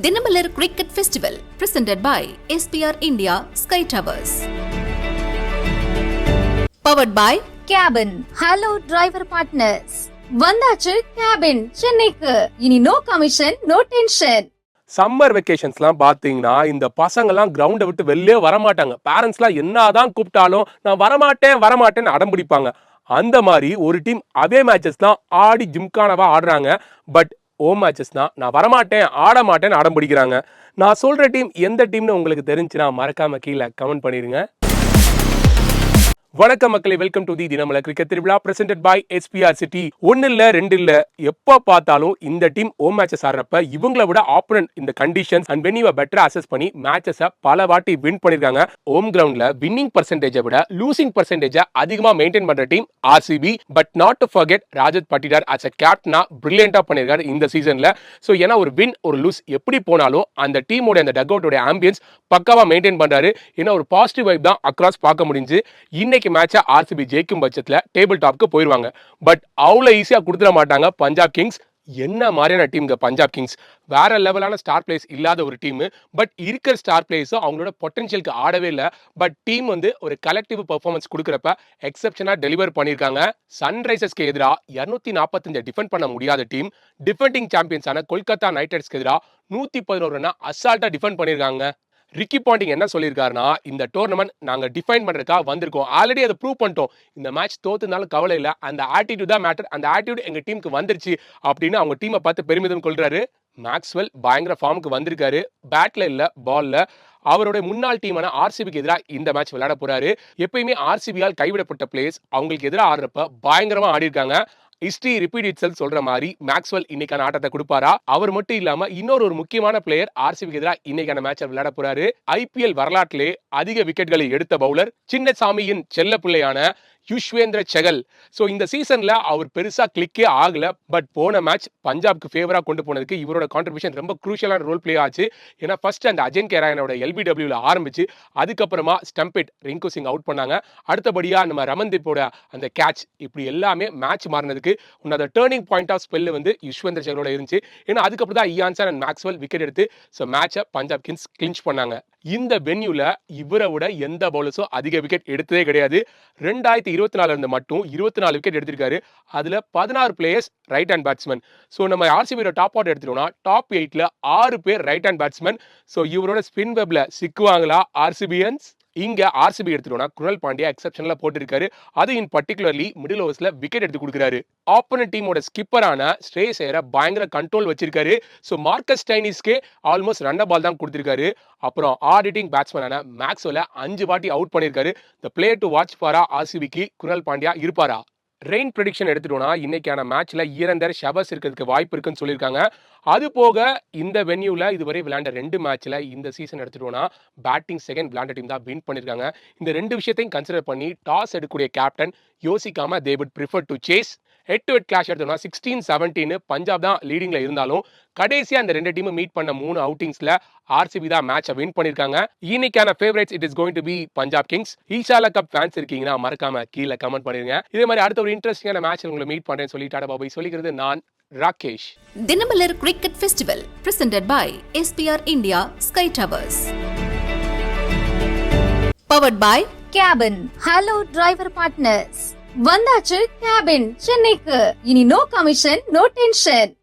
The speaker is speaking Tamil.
Dinamalar cricket festival presented by SPR India sky towers powered by cabin hello driver partners வந்தாச்சு கேபின் சென்னைக்கு. இனி no commission no tension summer வெக்கேஷன்ஸ்லாம் பார்த்தீங்கன்னா இந்த பசங்கெல்லாம் கிரவுண்டை விட்டு வெளிலே வரமாட்டாங்க. பேரண்ட்ஸ்லாம் என்னதான் கூப்பிட்டாலும் நான் வரமாட்டேன் வரமாட்டேன்னு அடம் பிடிப்பாங்க. அந்த மாதிரி ஒரு டீம் அதே மேட்சஸ் தான் ஆடி ஜிம்கானவா ஆடுறாங்க. பட் ஓ மேட்சஸ் தான் நான் வரமாட்டேன் ஆட மாட்டேன்னு ஆடம் பிடிக்கிறாங்க நான் சொல்ற டீம் எந்த டீம்னு உங்களுக்கு தெரிஞ்சுன்னா மறக்காம கீழே கமெண்ட் பண்ணிடுங்க வணக்கம் மக்களை welcome to the Dinamalar cricket திருவிழா பிரசன்டட் பை எஸ்பிஆர் சிட்டி ஒன்னு இல்ல ரெண்டு இல்ல எப்போ பார்த்தாலும் இந்த டீம் ஓம் மேட்சஸ் ஆடுறப்ப இவங்கள விட ஆப்பனன்ட் இந்த conditions and when you better assess பண்ணி மேட்சஸை பல வாட்டி வின் பண்ணிருக்காங்க. ஹோம் கிரவுண்ட்ல வின்னிங் பர்சன்டேஜை விட லூசிங் பர்சன்டேஜை அதிகமா மெயின்டைன் பண்ற team RCB but not to forget Rajat Patidar as a கேப்டனா பிரில்லியண்டா பண்ணிருக்காரு இந்த சீசன்ல ஸோ ஏன்னா ஒரு வின் ஒரு லூஸ் எப்படி போனாலும் அந்த டீமோட அந்த டக் அவுட்டோட ஆம்பியன்ஸ் பக்காவா மெயின்டைன் பண்றாரு. ஏன்னா ஒரு பாசிட்டிவ் வைப் தான் அக்ராஸ் பார்க்க முடிஞ்சு. இன்னைக்கு மேட்சை ஆர்சிபி ஜெயிக்கும் பட்சத்தில் டேபிள் டாப்க்கு போயிடுவாங்க பட் அவ்வளோ ஈஸியாக கொடுத்துட மாட்டாங்க பஞ்சாப் கிங்ஸ் என்ன மாதிரியான டீம்ங்க பஞ்சாப் கிங்ஸ் வேற லெவலான ஸ்டார் பிளேஸ் இல்லாத ஒரு டீம் பட் இருக்கிற ஸ்டார் பிளேஸும் அவங்களோட பொட்டன்ஷியலுக்கு ஆடவே இல்லை. பட் டீம் வந்து ஒரு கலெக்டிவ் பர்ஃபார்மன்ஸ் கொடுக்குறப்ப எக்ஸப்ஷனாக டெலிவர் பண்ணியிருக்காங்க. சன்ரைசர்ஸ்க்கு எதிராக இரநூத்தி நாற்பத்தஞ்சு டிஃபெண்ட் பண்ண முடியாத டீம் டிஃபெண்டிங் சாம்பியன்ஸான கொல்கத்தா நைட் ரைடர்ஸ்க்கு எதிராக நூற்றி பதினோரு ரன்னா அசால்ட்டாக டிஃபெண்ட் பண்ணியிருக்காங்க. ரிக்கி பாண்டிங் என்ன சொல்லியிருக்காருன்னா இந்த டோர்னமெண்ட் நாங்கள் டிஃபைன் பண்ணுறதுக்காக வந்திருக்கோம். ஆல்ரெடி அதை ப்ரூவ் பண்ணிட்டோம். இந்த மேட்ச் தோத்துனாலும் கவலை இல்லை. அந்த ஆட்டிடியூட் தான் மேட்டர் அந்த ஆட்டிடியூட் எங்கள் டீமுக்கு வந்துருச்சு அப்படின்னு அவங்க டீமை பார்த்து பெருமிதம் கொள்கிறாரு மேக்ஸ்வெல் பயங்கர ஃபார்முக்கு வந்திருக்காரு. பேட்டில் இல்லை பாலில் அவருடைய முன்னாள் டீமான ஆர்சிபிக்கு எதிராக இந்த மேட்ச் விளையாட போறாரு. எப்பயுமே ஆர்சிபியால் கைவிடப்பட்ட பிளேஸ் அவங்களுக்கு எதிராக ஆடுறப்ப பயங்கரமா ஆடி இருக்காங்க ஹிஸ்டரி ரிப்பீட் இட் செல் சொல்ற மாதிரி மேக்ஸ்வெல் இன்னைக்கான ஆட்டத்தை கொடுப்பாரா? அவர் மட்டும் இல்லாம இன்னொரு ஒரு முக்கியமான பிளேயர் ஆர்சிபிக்கு எதிராக இன்னைக்கான மேட்ச் விளையாட போறாரு. ஐபிஎல் வரலாற்றிலே அதிக விக்கெட்களை எடுத்த பவுலர் சின்னசாமியின் செல்ல பிள்ளையான யுஷ்வேந்திர செகல். ஸோ இந்த சீசனில் அவர் பெருசாக கிளிக்கே ஆகலை. பட் போன மேட்ச் பஞ்சாப்க்கு ஃபேவராக கொண்டு போனதுக்கு இவரோட கான்ட்ரிபியூஷன் ரொம்ப குரூஷியலான ரோல் பிளே ஆச்சு. ஏன்னா ஃபர்ஸ்ட் அந்த அஜய் கேராயனோட எல்பிடபிள்யூவில் ஆரம்பிச்சு அதுக்கப்புறமா ஸ்டம்பிட் ரிங்கு சிங் அவுட் பண்ணாங்க. அடுத்தபடியாக நம்ம ரமன்தீப்போட அந்த கேட்ச் இப்படி எல்லாமே மேட்ச் மாறினதுக்கு உன்னோட டேர்னிங் பாயிண்ட் ஆஃப் ஸ்பெல் வந்து யுஷ்வேந்திர செகலோட இருந்துச்சு. ஏன்னா அதுக்கப்புறம் தான் இயான்சன் அண்ட் மேக்ஸ்வெல் விக்கெட் எடுத்து ஸோ மேட்சை பஞ்சாப் கிங்ஸ் கிளிஞ்ச் பண்ணாங்க. இந்த வென்யூல இவரை விட எந்த பவுலர்ஸும் அதிக விக்கெட் எடுத்ததே கிடையாது. ரெண்டாயிரத்தி இருபத்தி நாலுல இருந்து மட்டும் இருபத்தி நாலு விக்கெட் எடுத்திருக்காரு. அதுல பதினாறு players right hand batsman so நம்ம ஆர்சிபியோட டாப் ஆர்டர் எடுத்துட்டோம்னா டாப் எயிட்ல ஆறு பேர் ரைட் ஹேண்ட் பேட்ஸ்மேன் ஸோ இவரோட ஸ்பின் வெப்ல சிக்குவாங்களா ஆர்சிபியன்ஸ் இங்க ஆர்சிபி எடுத்துட்டோம்னா குரல் பாண்டியா எக்ஸப்ஷனில் போட்டிருக்காரு. அது இன் பர்டிகுலர்லி மிடில் ஓவர்ஸில் விக்கெட் எடுத்து கொடுக்குறாரு. ஆப்போனட் டீமோட ஸ்கிப்பரான ஸ்ரேஸ் ஐயரை பயங்கர கண்ட்ரோல் வச்சிருக்காரு. ஸோ மார்க்கஸ் டைனிஸ்க்கே ஆல்மோஸ்ட் ரன் பால் தான் கொடுத்துருக்காரு. அப்புறம் ஆடிட்டிங் பேட்ஸ்மேனான மேக்ஸ்வெல்ல அஞ்சு வாட்டி அவுட் பண்ணியிருக்காரு த பிளே டு வாட்ச் பாரா ஆர்சிபிக்கு குரல் பாண்டியா இருப்பாரா? ரெயின் ப்ரெடிக்ஷன் எடுத்துட்டோம்னா இன்னைக்கான மேட்ச்ல ஈரந்தர் ஷபஸ் இருக்கிறதுக்கு வாய்ப்பு இருக்குன்னு சொல்லியிருக்காங்க. அது போக இந்த வென்யூல இதுவரை விளையாண்ட ரெண்டு மேட்ச்ல இந்த சீசன் எடுத்துட்டோம்னா பேட்டிங் செகண்ட் விளையாண்ட டீம் தான் வின் பண்ணிருக்காங்க இந்த ரெண்டு விஷயத்தையும் கன்சிடர் பண்ணி டாஸ் எடுக்கக்கூடிய கேப்டன் யோசிக்காம they would prefer to chase head to head clash எடுத்தோம்னா சிக்ஸ்டீன் செவன்டீன் பஞ்சாப் தான் லீடிங்கில் இருந்தாலும் கடைசியாக அந்த ரெண்டு டீமும் மீட் பண்ண மூணு அவுட்டிங்ஸில் ஆர்சிபி தான் மேட்சை வின் பண்ணியிருக்காங்க. இன்னைக்கான favourites it is going to be Punjab kings ஈஷாலா cup fans இருக்கீங்கன்னா மறக்காம கீழே கமெண்ட் பண்ணிருங்க. இதே மாதிரி அடுத்த ஒரு இன்ட்ரெஸ்டிங்கான மேட்ச் உங்களை மீட் பண்ணுறேன் சொல்லி டாடா பாபாய் சொல்லிக்கிறது நான் Rakesh. Dinamalar cricket festival presented by SPR India sky towers powered by cabin hello driver partners வந்தாச்சு கேபின் சென்னைக்கு. இனி நோ கமிஷன் நோ டென்ஷன்